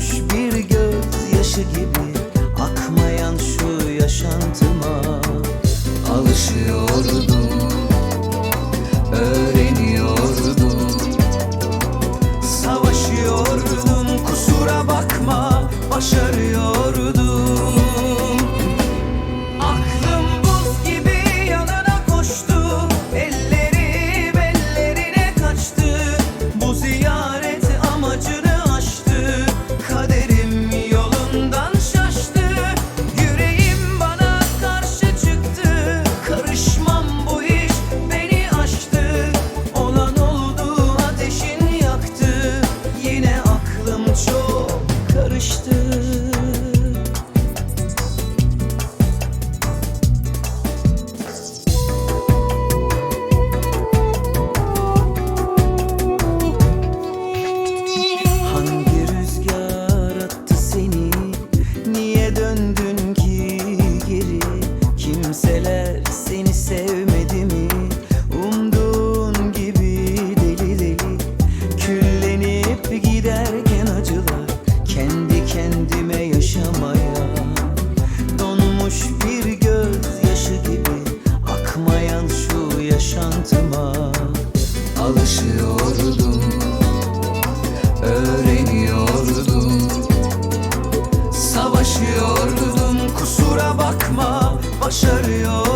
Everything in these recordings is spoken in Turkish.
Kurumuş bir göz yaşı gibi. şaşırıyor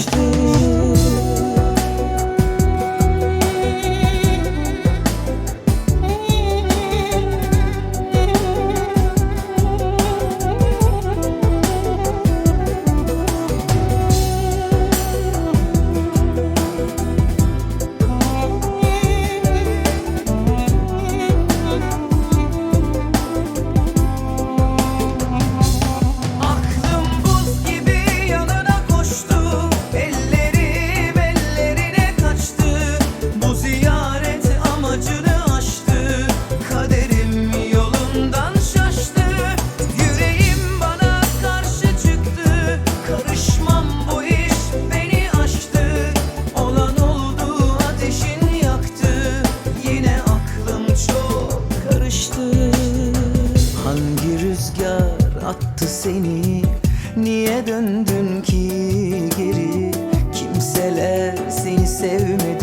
düştü rüzgar attı seni. Niye döndün ki geri? Kimseler seni sevmedi.